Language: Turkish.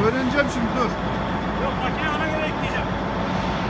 Öğreneceğim şimdi dur.